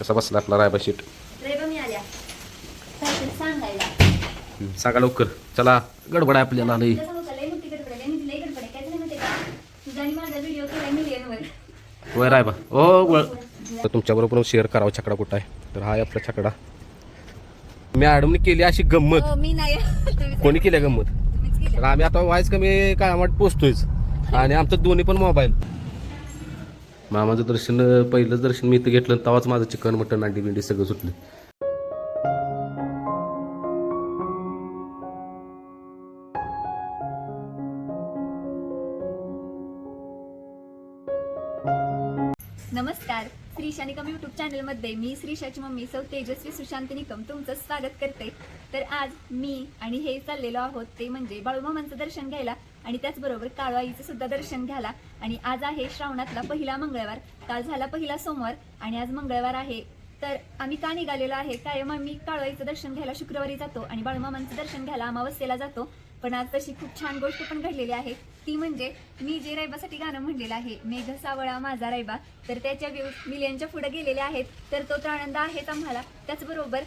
कसा बसला आपला रायबा शीट मी सांगा लवकर. चला गडबड आहे आपल्याला लई. काय केलाय. वय रायबा. ओ वळ तर तुमच्याबरोबर शेअर करावं छकडा कुठं आहे? तर हा आहे आपला छकडा. मॅडमने केली अशी गंमत. हो, मी कोणी केली गंमत. तर आम्ही आता वाईस कमी कामात पोचतोयच. आणि आमचं दोन्ही पण मोबाईल मामाचं दर्शन पहिलंच दर्शन मी इथं घेतलं तेव्हाच माझं चिकन मटन अंडी बिंडी सगळं सुटलं. नमस्कार. श्रीशा निकम युट्यूब चॅनलमध्ये मी श्रीशाची मम्मी सौ तेजस्वी सुशांत निकम तुमचं स्वागत करते. तर आज मी आणि हे चाललेलो आहोत ते म्हणजे बाळूमामांचं दर्शन घ्यायला. आणि त्याचबरोबर काळवाईचं सुद्धा दर्शन घ्याला आणि आज आहे श्रावणातला पहिला मंगळवार. काल झाला पहिला सोमवार आणि आज मंगळवार आहे. तर आम्ही का निघालेलो आहे? कायम आम्ही काळवाईचं दर्शन घ्यायला शुक्रवारी जातो आणि बाळूमामांचं दर्शन घ्यायला अमावस्येला जातो. पण आज तशी खूप छान गोष्ट पण घडलेली आहे. ती म्हणजे मी जे रायबासाठी गाणं म्हणलेलं आहे मेघ सावळा माझा रायबा तर त्याच्या व्ह्यूज मिलियनच्या पुढे गेलेले आहेत. तर तो तर आनंद आहेच आम्हाला. त्याचबरोबर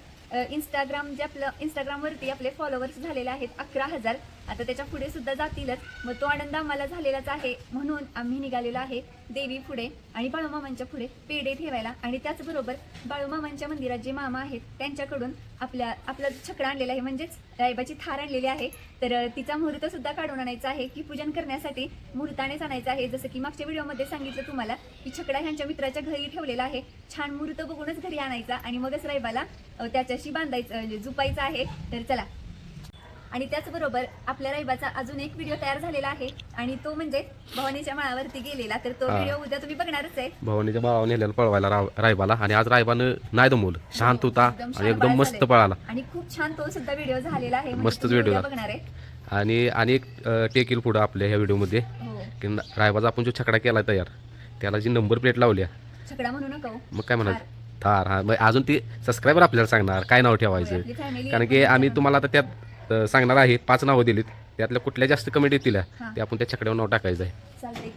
इंस्टाग्राम जे आपलं इंस्टाग्रामवरती आपले फॉलोअर्स झालेले आहेत अकरा हजार. आता त्याच्या पुढे सुद्धा जातीलच. मग तो आनंद आम्हाला झालेलाच आहे. म्हणून आम्ही निघालेलो आहे देवी पुढे आणि बाळूमामांच्या पुढे पेढे ठेवायला. आणि त्याचबरोबर बाळूमामांच्या मंदिरात जे मामा आहेत त्यांच्याकडून आपल्या आपला छकडा आणलेला आहे. म्हणजेच रायबाची थार आणलेली आहे. तर तिचा मुहूर्त सुद्धा काढून आणायचा आहे की पूजन करण्यासाठी मुहूर्तानेच आणायचं आहे. जसं की मागच्या व्हिडिओमध्ये सांगितलं तुम्हाला की छकडा ह्यांच्या मित्राच्या घरी ठेवलेला आहे. छान मुहूर्त बघूनच घरी आणायचा आणि मगच रायबाला त्याच्याशी बांधायचं म्हणजे आहे. तर चला आणि त्याचबरोबर आपल्या रायबाचा अजून एक व्हिडिओ तयार झालेला आहे आणि तो म्हणजे भवानीच्या माळावरती गेलेला. तर तो हा. व्हिडिओ उद्या तुम्ही बघणारच आहे. भवानीच्या भावाने नेलेलं पळवायला राव- रायबाला आणि आज रायबानं नाही दमवलं. शांत होता एकदम आणि एकदम मस्त. पळाला. आणि खूप छान तो सुद्धा व्हिडिओ झालेला आहे म्हणजे मस्तच तुम्ही video उद्या झाला. बघणार आहे. आणि आणि एक अं, टेक येईल पुढं आपल्या ह्या व्हिडिओमध्ये हो. की न- रायबाचा आपण जो छकडा केला तयार त्याला जी नंबर प्लेट लावल्या. छकडा म्हणू नका हो. मग काय म्हणाल? थार हा मग अजून ती सबस्क्रायबर आपल्याला सांगणार काय नाव ठेवायचं? आपली family कारण की आम्ही तुम्हाला आता त्यात सांगणार आहे पाच नावं दिलीत. त्यातल्या कुठल्या जास्त कमेंट येतील. ते आपण त्या छकड्यावर नाव टाकायचं आहे. चालतंय.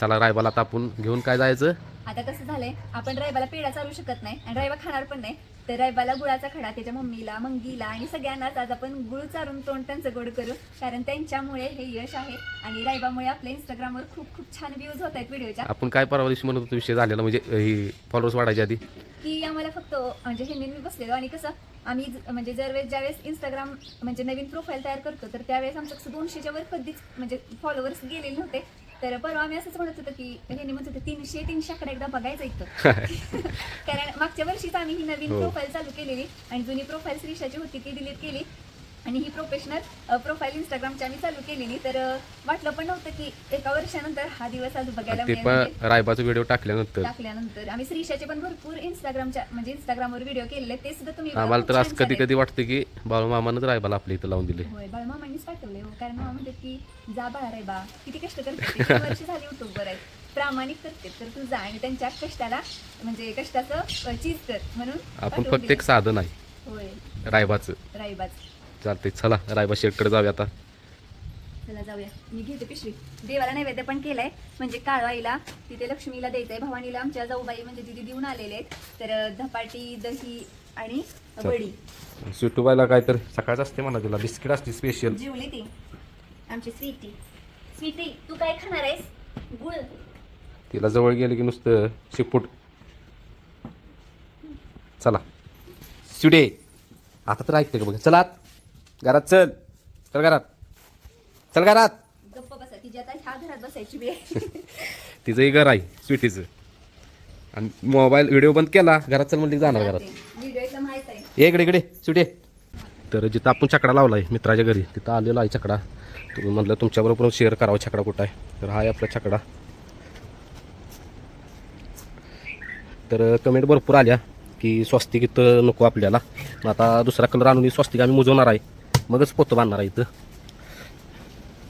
चला रायबाला आता आपण घेऊन काय जायचं? आता कसं झालंय आपण रायबाला पेढा चालू शकत नाही आणि रायबा खाणार पण नाही. तर रायबाला गुळाचा खडा त्याच्या मम्मीला मंगीला आणि सगळ्यांनाच आज आपण गुळ चारून तोंड त्यांचं गोड करू. कारण त्यांच्यामुळे हे यश आहे आणि रायबामुळे आपल्या इंस्टाग्रामवर खूप खूप छान व्ह्यूज होत आहेत व्हिडिओच्या. आपण काय परवा दिवशी म्हणत होतो विषय झालेला म्हणजे ही फॉलोअर्स वाढायच्या आधी. की आम्हाला फक्त म्हणजे हे मी बसलेलो आणि कसं आम्ही म्हणजे ज्यावेळेस ज्यावेळेस इंस्टाग्राम म्हणजे नवीन प्रोफाईल तयार करतो तर त्यावेळेस आमचं कसं दोनशेच्या वर कधीच म्हणजे फॉलोअर्स गेलेले नव्हते. तर परवा आम्ही असंच म्हणत होतो की हे म्हणत होते तीनशे तीनशेकडे एकदा बघायचं इथं. कारण मागच्या वर्षीच आम्ही ही नवीन हो. प्रोफाईल चालू केलेली आणि जुनी प्रोफाईल श्रीशाची होती ती डिलीट केली. आणि ही प्रोफेशनल प्रोफाईल इंस्टाग्रामची आम्ही चालू केलेली. तर वाटलं पण नव्हतं की एका वर्षानंतर हा दिवस आज बघायला ते मिळेल. पण रायबाचा व्हिडिओ टाकल्यानंतर. टाकल्यानंतर. आम्ही श्रीशाचे पण भरपूर इंस्टाग्रामच्या म्हणजे इंस्टाग्रामवर व्हिडिओ केलेले ते सुद्धा तुम्ही बघा, आम्हाला खूप तर छान असं कधी कधी वाटतं की बाळूमामानंच रायबाला आपल्या इथं लावून दिले. होय बाळमामांनीच पाठवले हो. कारण मामा म्हणतात की जा बाळा रे बा किती कष्ट करते. किती वर्ष झाली युट्यूबवर आहेत प्रामाणिक करते तर तू जा आणि त्यांच्या कष्टाला म्हणजे कष्टाचं चीज कर म्हणून आपण पाठवून फक्त एक. साधन आहे. होय. रायबाचं. राईबाज चालतंय चला रायबा शेटकडे जाऊया आता. चला जाऊया. मी घेते पिशवी. देवाला नैवेद्य पण केलाय. म्हणजे काळवाईला तिथे लक्ष्मीला द्यायचंय. भवानीला आमच्या जाऊबाई म्हणजे तिथे देऊन आलेले आहेत. तर धपाटी दही आणि वडी. सुटूबाईला काय तर सकाळचं असते म्हणा तुला. बिस्किट असते स्पेशल जेवली ती. आमची स्वीटी. स्वीटी तू काय खाणार आहेस? गुळ. तिला जवळ गेलं की नुसतं शिपूट. चला. सुडे आता तर ऐकते का बघ? चला. आत. घरात चल. चल घरात. चल घरात. गप्प बसा तिची आता ह्या घरात बसायची वेळ तिचंही घर आहे स्वीटीचं. आणि मोबाईल व्हिडिओ बंद केला घरात चल म्हणली की जाणार घरात. व्हिडिओ एकदम माहीत आहे. ये इकडे इकडे सुटे तर जिथं आपण छकडा लावला आहे मित्राच्या घरी तिथं आलेला आहे छकडा. तुम्ही म्हटलं तुमच्याबरोबर शेअर करावा छकडा कुठं आहे. तर हा आहे आपला छकडा. तर कमेंट भरपूर आल्या की स्वस्तिक इथं नको आपल्याला. मग आता दुसरा कलर आणून स्वस्तिक आम्ही मुजवणार आहे. मगच पोतं बांधणार आहे इथं.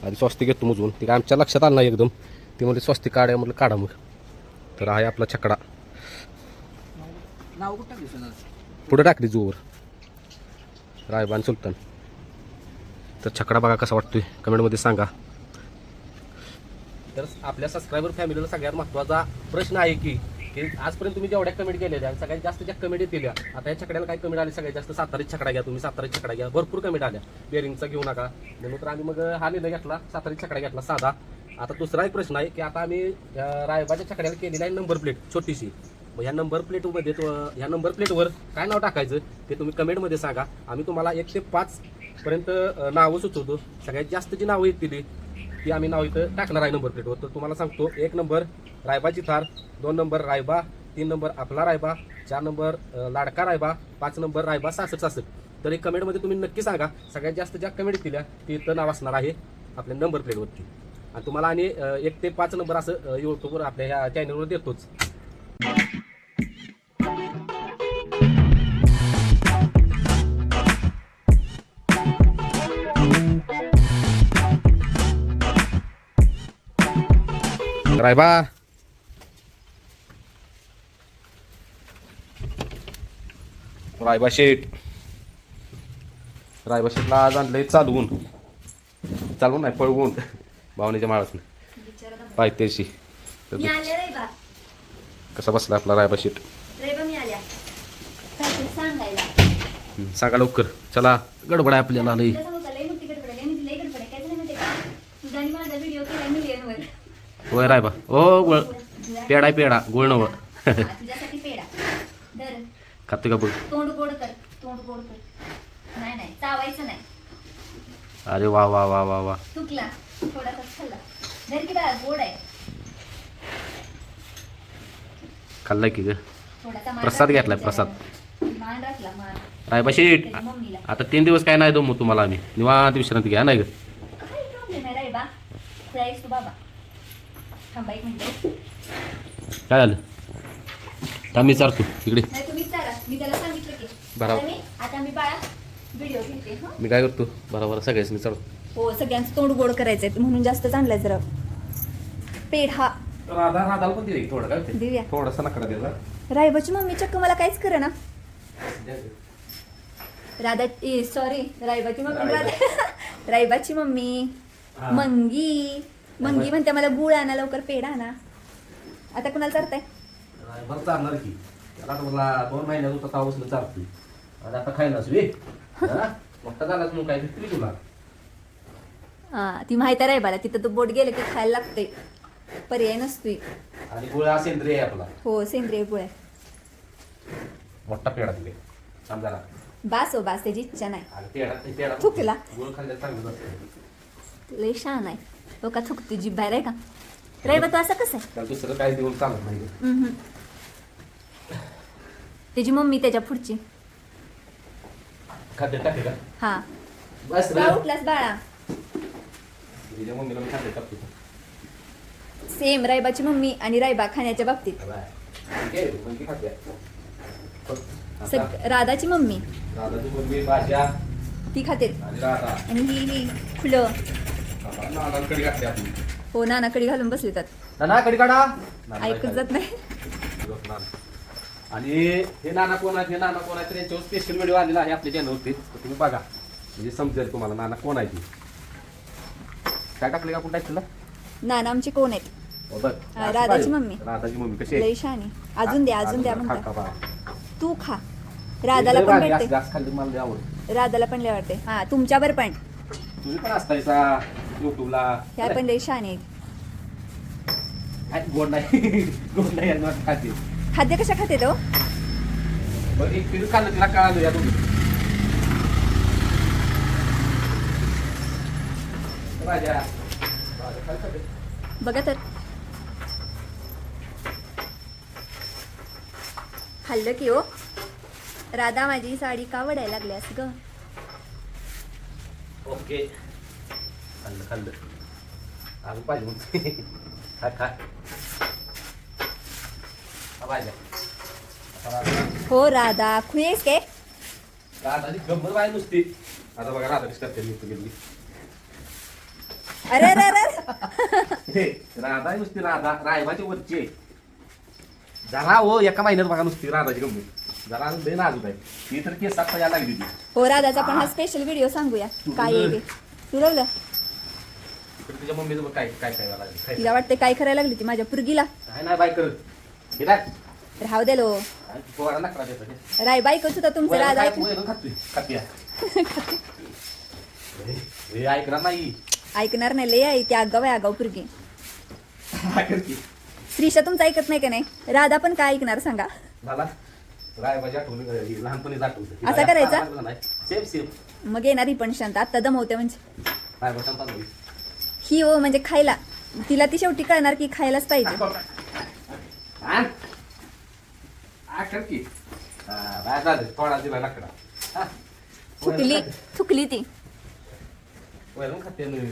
आधी स्वस्तिक घेतो मुजवून ते काय आमच्या लक्षात आलं नाही एकदम. ते म्हणजे स्वस्तिक काढ्या म्हटलं काढा मग. तर आहे आपला छकडा. पुढे टाकली जोवर. रायबान सुलतान. तर छकडा बघा कसा वाटतोय. कमेंटमध्ये सांगा. तर आपल्या सबस्क्रायबर फॅमिलीला सगळ्यात महत्त्वाचा प्रश्न आहे की की आजपर्यंत तुम्ही जेवढ्या कमेंट केलेल्या आणि सगळ्यात जास्त ज्या कमेंट येतील आता या छकड्याला काय कमेंट आली सगळ्यात जास्त सातारा छकडा घ्या तुम्ही सातारा छकडा घ्या भरपूर कमेंट आल्या. बेरिंगचा घेऊ नका. म्हणून तर आम्ही मग हा निर्णय घेतला सातारी छकडा घेतला साधा. आता दुसरा एक प्रश्न आहे की आता आम्ही रायबाच्या छकड्याला केलेली आहे नंबर प्लेट छोटीशी. मग ह्या नंबर प्लेटमध्ये ह्या नंबर प्लेटवर काय नाव टाकायचं ते तुम्ही कमेंटमध्ये सांगा. आम्ही तुम्हाला एक ते पाच पर्यंत नावं सुचवतो. सगळ्यात जास्त जी नावं येतील ती आम्ही नाव इथं टाकणार आहे नंबर प्लेटवर तर तुम्हाला सांगतो एक नंबर रायबाची थार दोन नंबर रायबा तीन नंबर आपला रायबा चार नंबर लाडका रायबा पाच नंबर रायबा सासठ सासठ तर एक कमेंटमध्ये तुम्ही नक्की सांगा सगळ्यात जास्त ज्या कमेंट केल्या ती इथं नाव असणार आहे आपल्या नंबर प्लेटवरती आणि तुम्हाला आणि एक ते पाच नंबर असं युट्यूबवर आपल्या ह्या चॅनलवर देतोच. रायबा रायबा शेठ रायबा शेठला आज आणलंय चालवून चालवून नाही पळवून भावनेच्या माळात बिचारा दम. पायथ्याशी कसा बसला आपला रायबा शेठ हं, सांगा लवकर चला गडबड आहे आपल्याला लई तुला सांगू का, लय मोठी गडबड आहे, लय मोठी- लय गडबड आहे. काय झालं माहितीये का? तुझा आणि माझा व्हिडिओ केला मिलियनवर. होय रायबा ओ गोळ. पेडा आहे पेडा गोळ नव. खाते का बघ. अरे वा वा वा वा वा. खाल्ला. की आहे. ग. प्रसाद घेतलाय, प्रसाद. रायबा मम्मीला. आता तीन दिवस काय नाही दमू तुम्हाला आम्ही. निवांत विश्रांती घ्या नाही ग काय प्रॉब्लेम आहे रायबा जायस तू बाबा थांबा एक मिनिट. काय झालं? मी चारतो इकडे. नाही तुम्हीच चाला. मी त्याला सांगितलं की. बरोबर. आता मी आता मी बाळा व्हिडिओ घेते हं? मी काय करतो? बरोबर सगळ्याच मी चढतो हो सगळ्यांचं तोंड गोड करायचंय. म्हणून जास्त आणलाय जरा. पेढा राधा राधाला पण दे थोडं काय? देऊया. थोडासा नकडा द्यायचा रायबाची मम्मी चक्क मला काहीच करे ना राधा सॉरी रायबाची मम्मी रायबा. राधा रायबाची मम्मी. हा. मंगी. मंगी म्हणते मला गुळ आणा लवकर पेढा आणा. आता कुणाला चालताय बरं चालणार की. त्याला मला दोन महिन्यात होता तावसलं चालतोय आणि आता हा? मोठा झालाच मग काय भेटली तुला? हा ती माहिती आहे रायबाला तिथं तो बोट गेलं की खायला लागते पर्याय नसतोय. आणि गोळा सेंद्रिय आहे आपला. हो सेंद्रिय गुळ आहे मोठा पेढा तिकडे समजा बास हो बास. त्याची इच्छा नाही. आणि पेढा पेढा थुकला. गोळ खाल्ल्या चांगलं असतं लय छान आहे. हो का? थुकती जीभ बाहेर आहे का? रायबा तू असं कसं आहे? त्याला दुसरं काय देऊन चालत नाही हम्म. त्याची मम्मी त्याच्या पुढची. खाद्य टाके का? हा. बस रे. का उठलास बाळा? तिच्या मम्मीला मी खाद्य टाकतो. सेम रायबाची मम्मी आणि रायबा खाण्याच्या बाबतीत. बाय. ठीक आहे, मग ती खाते. आता सग राधाची मम्मी. राधाची मम्मी भाज्या ती खाते. आणि राधा. आणि ही ही फुलं आता नानाला कडी घातली आपण. हो नानाकडे घालून बसले त्यात. नाना कडी काढा. नाना ऐकत जात नाही? नाना. आणि हे नाना कोण आहेत? हे नाना कोण आहेत? तर यांच्यावर स्पेशल व्हिडिओ आलेला आहे आपल्या चॅनलवरती तर तुम्ही बघा. म्हणजे समजेल तुम्हाला नाना कोण आहे ती. काय टाकले का आपण टाकलं? नाना आमचे कोण आहेत? हो बघ. हा, राधाची. मम्मी. राधाची मम्मी कशी आहे? लई शानी अजून द्या अजून द्या खा- म्हणता खा बा. तू खा. राधाला पण भारी, भेटते. असं घास खाल्ली मला लय आवडतं. राधाला पण लय वाटते हा तुमच्यावर पण. तुम्ही पण असतायचा युट्यूबला ह्या पण लई शाने आहेत काय गोड नाही गोड नाही यांना खाते खाद्य कशा खाते तो बरं एक पिढी खाल्लं तिला कळालं या तुम्ही भाज्या भाज्या खायच्या का? बघा तर खाल्लं की हो राधा माझी साडी का वडायला लागल्यास ग ओके खाल्लं खाल्लं अजून पाहिजे खा खा हो राधा खुयेस के राधाची गंमत बाय नुसती आता बघा राधा कशी करते गेली अरे अरे राधा नुसती राधा रायबाची वरची. जरा हो एका महिन्यात बघा नुसती राधाची गंमत जरा लय नाजूक आहे ती तर केस आता यायला लागली ती हो राधाचा पण हा स्पेशल व्हिडिओ सांगूया काय तुरवलं तर मम्मीचं बघ काय काय लागलं. काय तिला वाटते काय करायला लागली ती माझ्या पुरगीला. काय नाही बाय करत. हे काय? राहू दे पोराला नकरा देतं ते. राय बायकोच होता तुमचं काय- खातोय. हे- हे ऐकणार नाही. ऐकणार नाही लय आहे ती आगाव आहे आगाव पुरगी. काय करते? श्रीषा तुमचं ऐकत नाही का नाही? राधा पण काय ऐकणार सांगा. मला रायबाची आठवण लहानपणीच आठवतं असं करायचं? सेम सेम मग येणार ही पण शांत. आत्ता दमवते म्हणजे. रायबा. ही हो म्हणजे खायला तिला ती शेवटी कळणार की खायलाच पाहिजे. हा, हा. थुकली. थुकली ती.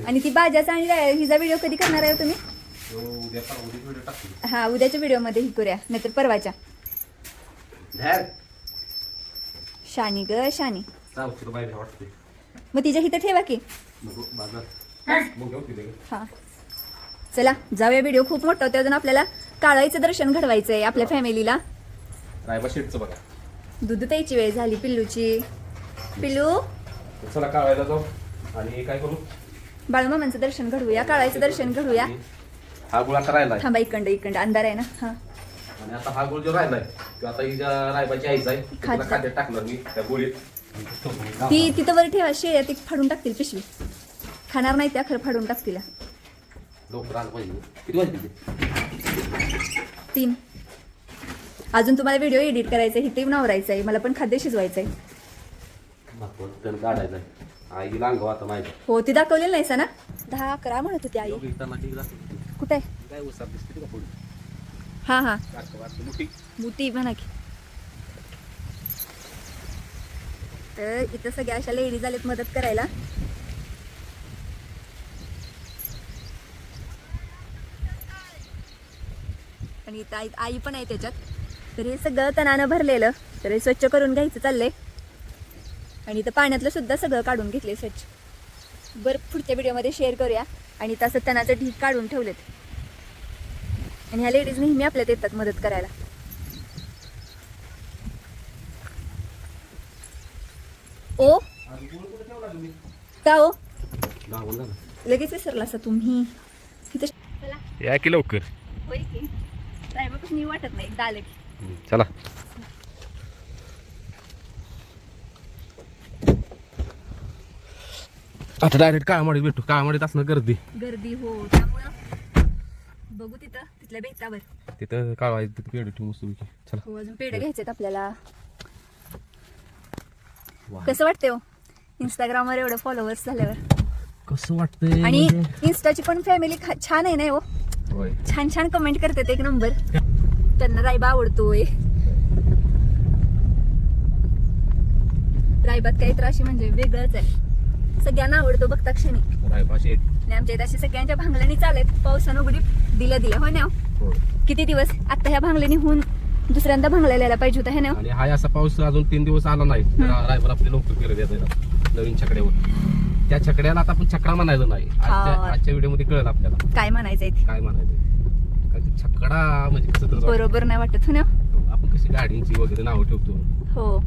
आणि ती बाजाचा आणि रा- हिचा व्हिडिओ कधी करणार आहे हो तुम्ही तो उद्या परवा उद्या व्हिडिओ टाकतो. हा उद्याच्या ही करूया नाहीतर परवाच्या. शानी ग शानी मग तिच्या इथं ठेवा की हा. चला जाऊया व्हिडिओ खूप मोठा होता अजून आपल्याला काळाईचं दर्शन घडवायचं आहे आपल्या फॅमिलीला रायबा शेटचं बघा. दूध प्यायची वेळ झाली पिल्लूची. पिल्लू? चला काढायला जाऊ. आणि काय करू? बाळूमामांचं दर्शन घडवूया काळाईचं दर्शन घडवूया. हा गुळ आता राहिलाय. थांबा इकडं इकडं अंधार आहे ना? हा. आणि आता हा गुळ जो राहिलाय तो आता ही ज्या रायबाची आईच आहे. खात तिला जा. खाद्यात टाकणार मी त्या गोळीत. ती तिथं वर ठेवा शेळ्या ती फाडून टाकतील पिशवी. खाणार नाही त्या खरं फाडून टाकतील? तीन. अजून तुम्हाला व्हिडिओ एडिट करायचा आहे हिथे नवरायचं आहे मला पण खाद्य शिजवायचं आहे. हो ती दाखवलेलं नाहीसा ना दहा अकरा म्हणत होती आई. कुठे? आहे काय उसात दिसते का पुढे? हा हा. मोठी. बुटी म्हणा की. तर इथं सगळ्या अशा लेडीज आलेत मदत करायला. इथं आई आई पण आहे त्याच्यात. तर हे सगळं तणानं भरलेलं. तर हे स्वच्छ करून घ्यायचं चाललंय. आणि इथं पाण्यातलं सुद्धा सगळं काढून घेतले स्वच्छ. बरं पुढच्या व्हिडिओमध्ये शेअर करूया. आणि तसं तणाचं ढीक काढून ठेवलेत. आणि ह्या लेडीज नेहमी आपल्यात येतात मदत करायला. ओ? का ओ? लगेच विसरला असा तुम्ही. या की लवकर? वाटत नाही एकदा आलं की चला. आता डायरेक्ट काळमाडीत भेटू काळमाडीत असणं गर्दी. गर्दी हो त्यामुळं बघू तिथं तिथल्या बेतावर. तिथं तिथं पेड ठेवू चला. हो अजून पेढे घ्यायचेत आपल्याला. वा. कसं वाटतंय हो? इंस्टाग्रामवर एवढं फॉलोअर्स झाल्यावर. कसं वाटतंय आणि म्हणजे? इन्स्टाची पण फॅमिली छान आहे ना हो? छान छान कमेंट करतात एक नंबर त्यांना रायबा आवडतोय. रायबात काही तर अशी म्हणजे वेगळंच आहे. सगळ्यांना आवडतो बघता क्षणी. आणि आमच्या इथं अशी सगळ्यांच्या भांगलणी चालत पावसानं उघडी दिल्या दिल्या हो ना? किती दिवस आता ह्या भांगलणी होऊन दुसऱ्यांदा भांगलायला यायला पाहिजे होता हे ना? हा असा पाऊस अजून तीन दिवस आला नाही. तर रायबर आपले लोक नवीन छकड्यावर. त्या छकड्याला आता आपण छकडा म्हणायचं नाही. आजच्या. आजच्या व्हिडिओमध्ये कळलं आपल्याला. काय म्हणायचंय ते? काय म्हणायचं छकडा म्हणजे कसं तर वाटतं. बरोबर नाही वाटत हो ना? आपण कशी गाडींची वगैरे नावं ठेवतो. हो.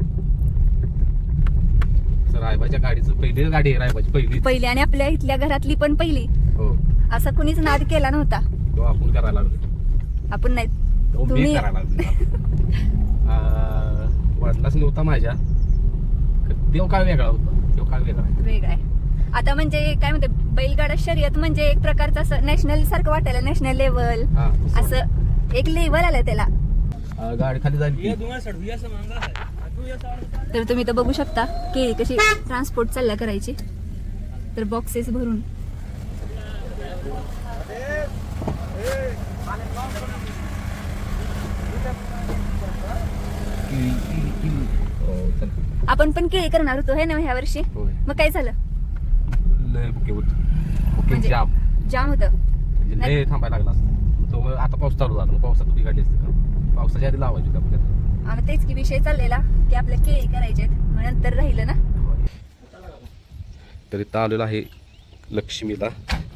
तर रायबाच्या गाडीचं पहिली गाडी आहे रायबाची पहिली पहिली आणि आपल्या इथल्या घरातली पण पहिली. हो. असा कुणीच नाद केला नव्हता. तो आपण करायला लागलो. आपण नाही. तो मी तुम्ही- करायला लागलो. आ, वडिलाच नव्हता माझ्या. देव काय वेगळा होता? देव काय वेगळा आहे वेगळा आहे. आता म्हणजे काय म्हणते बैलगाडा शर्यत म्हणजे एक प्रकारचं असं नॅशनल सारखं वाटायला नॅशनल लेवल हा, तसं. असं एक लेवल आलं त्याला गाडी खाली तर तुम्ही तर बघू शकता केळी कशी ट्रान्सपोर्ट चालल्या करायची तर बॉक्सेस भरून. हो. आपण पण केळी करणार होतो हे ना ह्या वर्षी. मग काय झालं लय होत बुके म्हणजे- जाम जाम होतं म्हणजे लय थांबायला लागला असता तो मग आता पाऊस चालू झाला मग पावसात तुझी गाडी असते का पावसाच्या आधी लावायची होती आपण आम्ही तेच की विषय चाललेला की आपल्या केळी करायचे नंतर राहिलं ना तर इथं आलेलं आहे लक्ष्मीला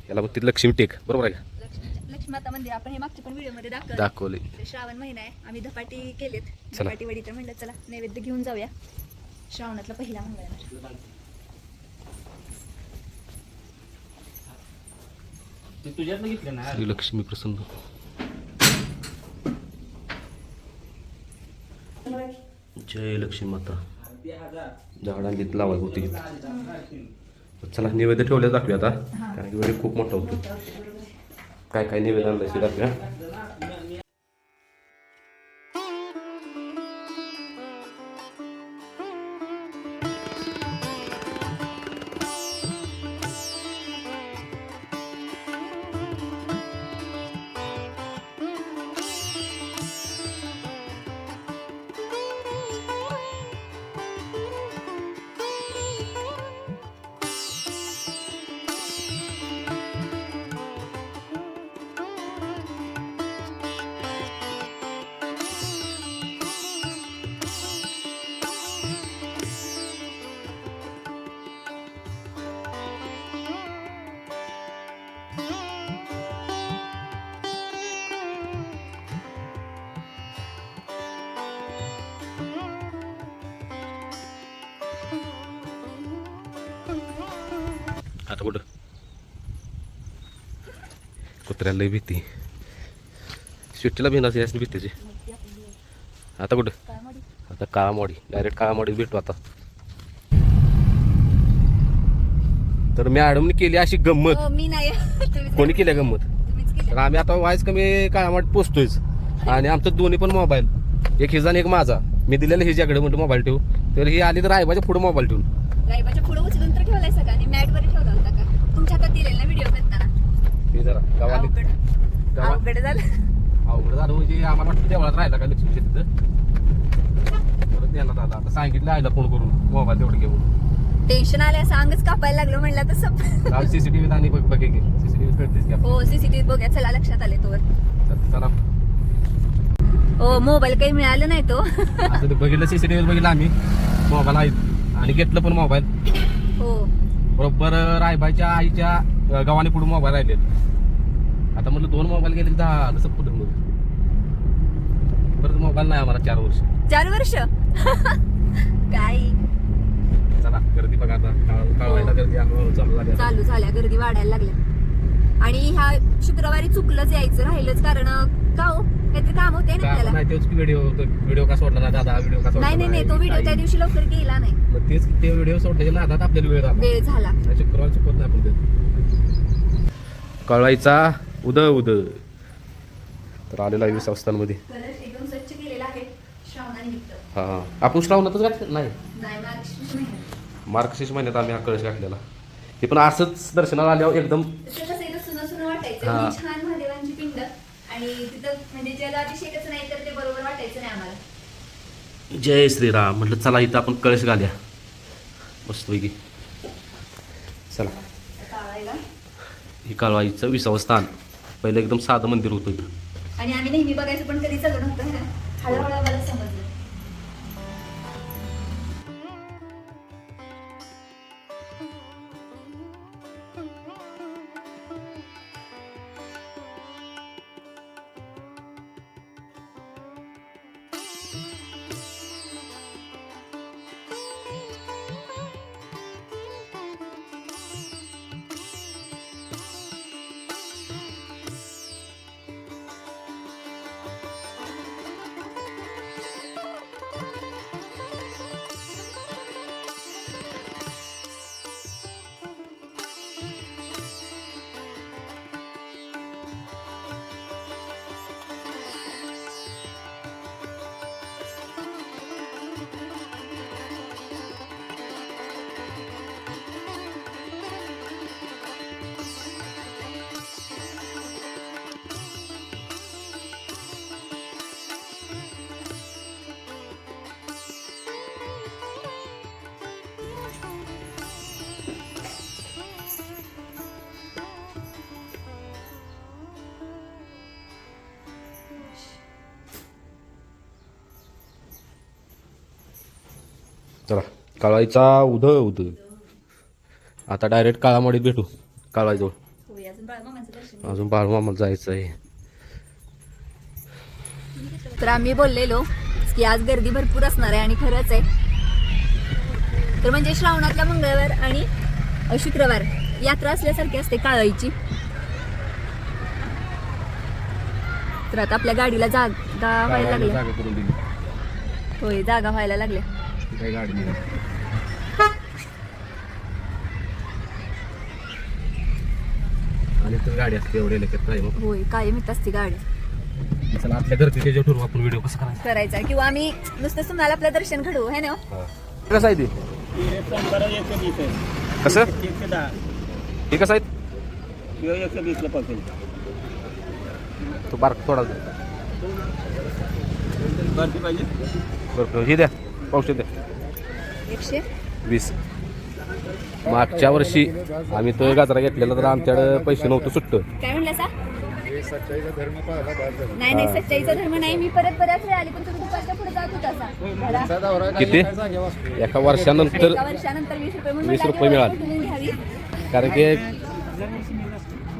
याला बघ लक्ष्मी टेक बरोबर आहे का लक्ष्मी लक्ष्मी माता मंदिर आपण हे मागच्या पण व्हिडिओमध्ये दाखवलं दाखवले श्रावण महिना आहे आम्ही धपाटी केलेत चला. धपाटी वडी तर म्हणलं चला नैवेद्य घेऊन जाऊया श्रावणातला पहिला मंगळवार श्री लक्ष्मी प्रसन्न. जय लक्ष्मी माता. झाडांनी लावाय होती चला निवेदन ठेवलं दाखवूया आता. कारण की खूप मोठा होतो. काय काय निवेदन आणलं दाखव्या आता कुठं? कुत्र्याला लई भीती. सुट्टीला भिनाच यास भीतीची. आता कुठं? आता काळामोडी डायरेक्ट काळामोडीत भेटू आता. तर मॅडमने केली अशी गंमत. मी नाही. तुम्हीच कोणी केली. गंमत? तर आम्ही आता वायस कमी काळामोडीत पोचतोयच. आणि आमचं दोन्ही पण मोबाईल. एक हिजा आणि एक माझा. मी दिलेला हिच्याकडे म्हणतो मोबाईल ठेवू. तर ही आली तर आईबाच्या पुढे मोबाईल ठेवून रायबाच्या पुढे उचलून तर ठेवलाय सगळं आणि मॅट वर ठेवला होता का तुमच्या हातात दिलेला ना व्हिडिओ हे जरा अवघड. गावा अवघड झालं. अवघड झालं म्हणजे आम्हाला वाटतं देवळात राहिला का लक्ष्मीच्या तिथं परत देण्यात आला आता सांगितलं आईला फोन करून मोबाईल तेवढं घेऊन. टेन्शन आलं सांगच कापायला लागलं म्हणलं तसं आज सीसीटीव्ही आणि बघ बघे सीसीटीव्ही कळतेच की. हो सीसीटीव्ही बघूया. चला लक्षात आले तोवर. तर चला. हो मोबाईल काही मिळालं नाही तो. असं ते बघितलं सीसीटीव्ही बघितलं आम्ही. मोबाईल आहेत. आणि घेतलं पण मोबाईल. हो. बरोबर रायबाईच्या आईच्या गावाने पुढे मोबाईल राहिले आता म्हटलं दोन मोबाईल गेले दहा कसं पुढे परत मोबाईल नाही आम्हाला चार वर्ष. चार वर्ष? काय? चला गर्दी बघा आता. काळवायला गर्दी आम्हाला चालू झाल्या गर्दी वाढायला लागल्या. आणि ह्या शुक्रवारी चुकलंच यायचं राहिलंच कारण का हो? काहीतरी काम होते ना आपल्याला. नाही तोच व्हिडिओ व्हिडिओ का सोडला ना दादा व्हिडिओ का नाही नाही तो व्हिडिओ त्या दिवशी लवकर गेला नाही. मग तेच ते व्हिडिओ सोडल्याच्या नादात आपल्याला वेळ झाला वेळ झाला. शुक्रवार चुकत नाही आपण कळवायचा. उद उद तर आलेला आहे वीस अवस्थांमध्ये हा हा. आपण श्रावणातच घातलं? नाही. मार्गशीर्ष महिन्यात. आम्ही हा कळश घातलेला. ते पण असंच दर्शनाला आल्यावर एकदम हा. म्हणजे जय श्रीराम. म्हटलं चला इथं आपण कळश घाल्या. मस्तपैकी. चला. ही कालवाईचं विसावं स्थान पहिलं एकदम साधं मंदिर होतं आणि आम्ही नेहमी बघायचं पण कधी चालू नव्हतं हळूहळू काळवाईचा उद उद आता डायरेक्ट काळामडीत भेटू काळवाईजवळ होय अजून बाळमामांचं दर्शन अजून बाळमामाला जायचं आहे. तर आम्ही बोललेलो की आज गर्दी भरपूर असणार आहे आणि खरंच आहे. तर म्हणजे श्रावणातल्या मंगळवार आणि शुक्रवार यात्रा असल्यासारखी असते काळाईची. तर आता आपल्या गाडीला जागा व्हायला लागली होय जागा व्हायला लागल्या काही गाडी नाही आणि तर गाडी असते एवढे लेखत काय मग होय काय मित असते गाडी. चला आपल्या घरचे त्याच्यावर ठरवू आपण व्हिडिओ कसा करायचा? करायचा किंवा आम्ही नुसतं तुम्हाला आपलं दर्शन घडवू है ना हो? कसं आहे ते? कसं? एकशे दहा हे कसं आहे? तो बार थोडा पाहिजे. बरं हे द्या पावशे द्या. एकशे? वीस. मागच्या वर्षी आम्ही तो गाजरा घेतलेला तर आमच्याकडे पैसे नव्हतं सुट्ट. काय म्हणलं सा? नाही नाही सच्चाईचा धर्म नाही. मी परत परत वेळ आली पण तुम्ही दुपारच्या पुढे जात होता सा. धडा. किती? एका वर्षानंतर एका वर्षानंतर वीस रुपये म्हणून 20 म्हटलं रुपये की मिळाले. घ्यावी. कारण की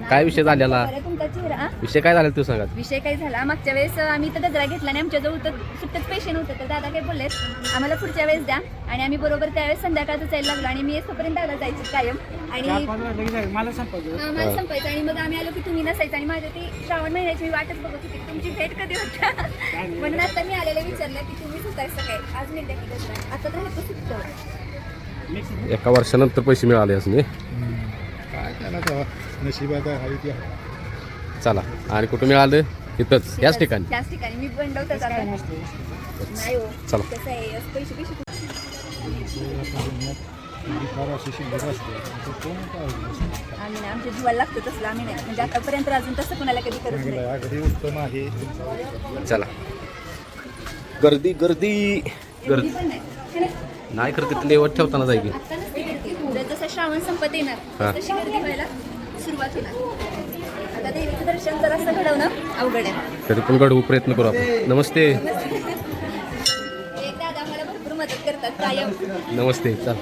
काय विषय झालेला? बरं, तुमचा चेहरा? विषय काय झाला तू सांगा विषय काय झाला? मागच्या वेळेस आम्ही तर गजरा घेतला आणि आमच्याजवळ तर सुट्टच पैसे नव्हते तर दादा काय बोललेत आम्हाला पुढच्या वेळेस द्या. आणि आम्ही बरोबर त्यावेळेस संध्याकाळचं जायला लागलो आणि मी येतोपर्यंत दादा जायची कायम. आणि मला संपायचं हा, मला संपायचं. आणि मग आम्ही आलो की तुम्ही नसायचं. आणि माझ्या ती श्रावण महिन्याची मी वाटच बघत होती तुमची भेट कधी होता? म्हणून आता मी आलेले विचारलं की तुम्हीच होताय सकाळी. आज मी की आता तर हे तर सुटतं एका वर्षानंतर पैसे मिळाले असणे काय करायचं नशिबात आहे ती आहे. चला. आणि कुठं मिळालं? इथंच याच ठिकाणी. त्याच ठिकाणी. मी बंडवतच आता. नाही हो. चला. कसं आहे असं पैसे पैसे ती फार अशी शिल्लक असते ते कोण काय होईल? आम्ही नाही आमच्या जीवाला लागतं तसलं आम्ही नाही. म्हणजे आतापर्यंत अजून तसं कुणाला कधी करत नाही. चांगलं आहे. अगदी उत्तम आहे चला. गर्दी गर्दी. गर्दी. पण नाही. है ना? नाही करते ते लेवत ठेवताना जाईल की आता नसते गर्दी. जर जसं श्रावण संपत येणार हा. तशी गर्दी व्हायला. सुरुवात होणार आता देवीचं दर्शन जर असं घडवणं अवघड आहे. तरी पण घडवू प्रयत्न करू आपण. नमस्ते. एक दादा आम्हाला भरपूर मदत करतात कायम. नमस्ते चल.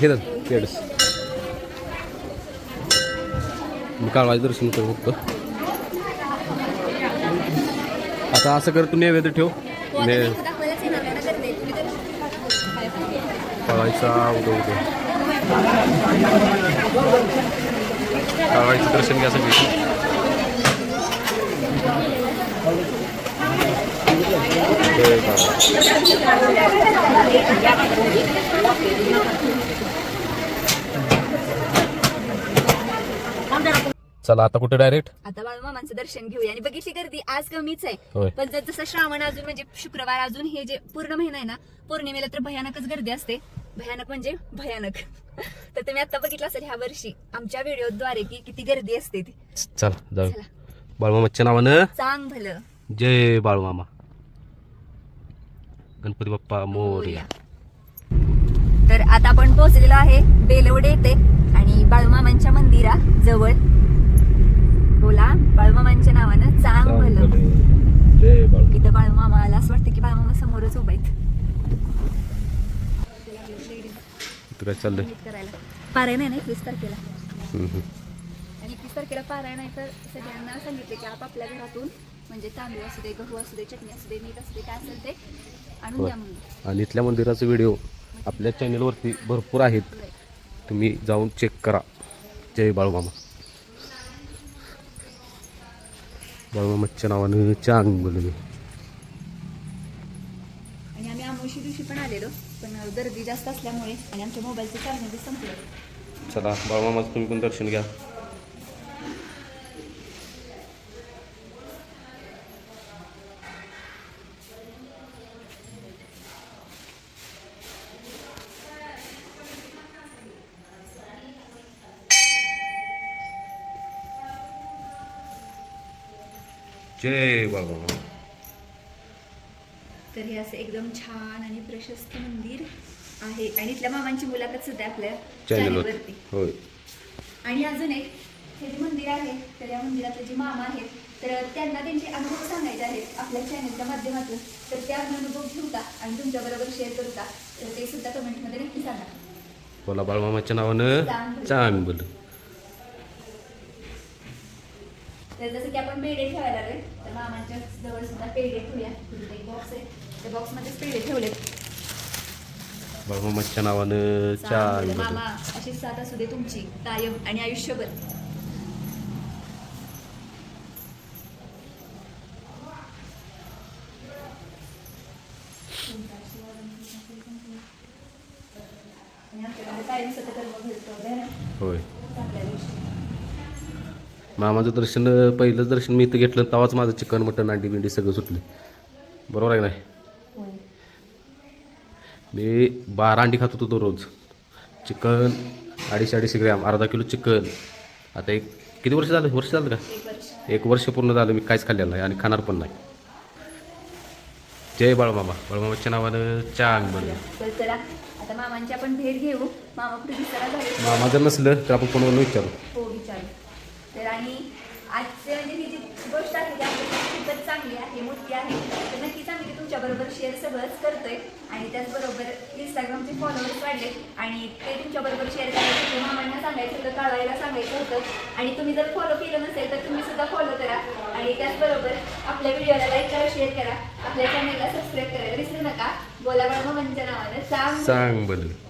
हे धर, पेड्स मी काळवाचं दर्शन करू फक्त आता असं कर तू नैवेद्य ठेव. हो, आता ने देव दाखवायलाच येणार नाही ना गर्दी तुम्ही काळवायचा उद्या उद्या. काळवायचं दर्शन घ्या सगळी जय बाबा. चला आता कुठे डायरेक्ट आता बाळूमामांचं दर्शन घेऊया आणि बघितली गर्दी आज कमीच होय. आहे पण जर जसं श्रावण अजून म्हणजे शुक्रवार अजून हे जे पूर्ण महिना आहे ना पौर्णिमेला तर भयानकच गर्दी असते भयानक म्हणजे भयानक. तर तुम्ही आता बघितलं असेल ह्या वर्षी आमच्या व्हिडिओद्वारे की किती गर्दी असते ती. चला जाऊ. चला. बाळूमामाच्या नावानं चांग भलं. जय बाळूमामा. गणपती बाप्पा मोरया. तर आता आपण पोहोचलेलो आहे बेलवडे येथे आणि बाळूमामांच्या मंदिरा जवळ. बोला बाळूमामांच्या नावानं चांग भलं. जय बाळू इथं बाळूमामा आला असं वाटतं की बाळूमामा समोरच उभा आहेत. तू काय चाललंय करायला. पारायण आहे ना एकवीस तारखेला. आणि एकवीस तारखेला पारायण आहे तर सगळ्यांना सांगितले की आपापल्या घरातून म्हणजे तांदूळ असू दे गहू असू दे चटणी असू दे मीठ असू दे काय असेल ते आणून होय. द्या म्हणून. आणि इथल्या मंदिराचे व्हिडिओ आपल्या चॅनलवरती भरपूर आहेत. तुम्ही जाऊन चेक करा. जय बाळूमामा. बाळूमामाच्या नावानं चांग बोलले आणि आम्ही आमोशी दिवशी पण आलेलो. पण गर्दी जास्त असल्यामुळे आणि आमच्या मोबाईलचं चार्जिंग म्हणजे संपलं. चला बाळूमामाचं तुम्ही पण दर्शन घ्या. जय बाबा तर हे असं एकदम छान आणि प्रशस्त मंदिर आहे. आणि इथल्या मामांची मुलाखत सुद्धा आपल्या चॅनलवर चॅनलवरती होय. आणि अजून एक हे जे मंदिर आहे तर या मंदिरातले जे मामा आहेत तर त्यांना त्यांचे अनुभव सांगायचे आहेत आपल्या चॅनलच्या माध्यमातून. तर ते अनुभव घेऊता आणि तुमच्याबरोबर शेअर करूता. तर ते सुद्धा कमेंटमध्ये नक्की सांगा. बोला बाळूमामाच्या नावानं चांग बोल तर जसं की आपण पेढे ठेवायला लागले तर मामांच्या जवळ सुद्धा पेढे ठेवूया. बॉक्स आहे. बॉक्समध्येच पेढे ठेवलेत. बाळूमामाच्या नावानं. बोल मामा अशी साथ असू दे तुमची. कायम आणि आयुष्यभर. आणि कायम घडतो ना? होय. चांगल्या दिवशी. मामाचं दर्शन पहिलंच दर्शन मी इथं घेतलं तेव्हाच माझं चिकन मटन अंडी बिंडी सगळं सुटले. बरोबर आहे का नाही? मी बारा अंडी खात होतो दररोज चिकन अडीचशे अडीचशे ग्रॅम अर्धा किलो चिकन. आता एक किती वर्ष झालं? वर्ष झालं का? एक वर्ष. पूर्ण झालं मी काहीच खाल्लेलं नाही आणि खाणार पण नाही. जय बाळमामा. बाळमामाच्या नावानं चांग आता मामांची आपण भेट घेऊ. मामा जर नसलं तर आपण फोनवरून विचारू तर आणि आजचे म्हणजे ही जी गोष्ट आहे ती आपल्यासाठी खूपच चांगली आहे मोठी आहे तर नक्कीच आम्ही ती तुमच्याबरोबर शेअर सगळंच करतोय. आणि त्याचबरोबर इंस्टाग्रामचे फॉलोअर्स वाढले आणि ते तुमच्याबरोबर शेअर करायचं होतं. मामांना सांगायचं होतं काढायला सांगायचं होतं. आणि तुम्ही जर फॉलो केलं नसेल तर तुम्ही सुद्धा फॉलो करा. आणि त्याचबरोबर आपल्या व्हिडिओला लाईक करा शेअर करा. आपल्या चॅनलला सबस्क्राईब करायला विसरू नका. बोला बाळमा म्हणजे नावानं सांग. सांग बरं